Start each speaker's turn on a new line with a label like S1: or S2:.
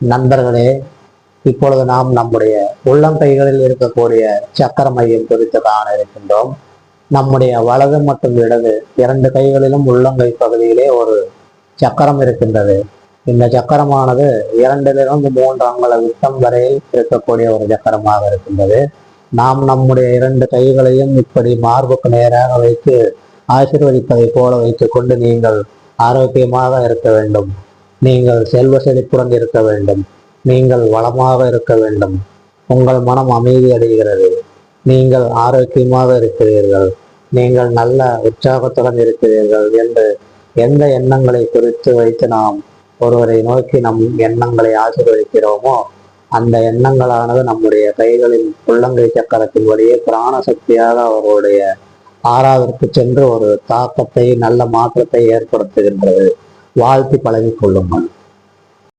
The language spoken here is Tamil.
S1: நண்பர்களே இப்பொழுது நாம் நம்முடைய உள்ளங்கைகளில் இருக்கக்கூடிய சக்கர மையம் குறித்து காண இருக்கின்றோம். நம்முடைய வலது மற்றும் இடது இரண்டு கைகளிலும் உள்ளங்கை பகுதியிலே ஒரு சக்கரம் இருக்கின்றது. இந்த சக்கரமானது இரண்டிலிருந்து மூன்று அங்குல விட்டம் வரையில் இருக்கக்கூடிய ஒரு சக்கரமாக இருக்கின்றது. நாம் நம்முடைய இரண்டு கைகளையும் இப்படி மார்புக்கு நேராக வைத்து ஆசிர்வதிப்பதை போல வைத்துக் கொண்டு நீங்கள் ஆரோக்கியமாக இருக்க வேண்டும். நீங்கள் செல்வ செழிப்புடன் இருக்க வேண்டும். நீங்கள் வளமாக இருக்க வேண்டும். உங்கள் மனம் அமைதி அடைகிறது. நீங்கள் ஆரோக்கியமாக இருக்கிறீர்கள். நீங்கள் நல்ல உற்சாகத்துடன் இருக்கிறீர்கள் என்று எந்த எண்ணங்களை குறித்து வைத்து நாம் ஒருவரை நோக்கி நம் எண்ணங்களை ஆசீர்வதிக்கிறோமோ அந்த எண்ணங்களானது நம்முடைய கைகளின் உள்ளங்கை சக்கரத்தின் வழியே பிராண சக்தியாக அவருடைய ஆறாவிற்கு சென்று ஒரு தாக்கத்தை நல்ல மாற்றத்தை ஏற்படுத்துகின்றது. வாழ்த்தி பழகிக் கொள்ளுங்கள்.